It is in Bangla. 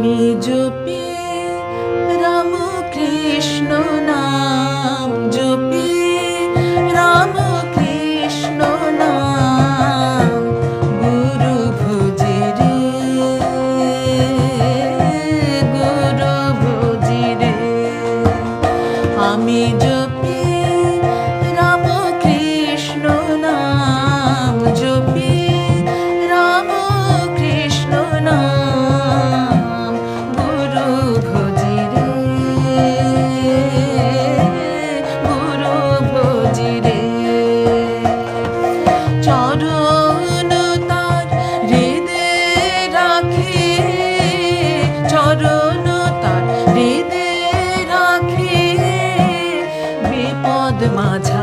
আমি জপি রাম কৃষ্ণ নাম। মাঝা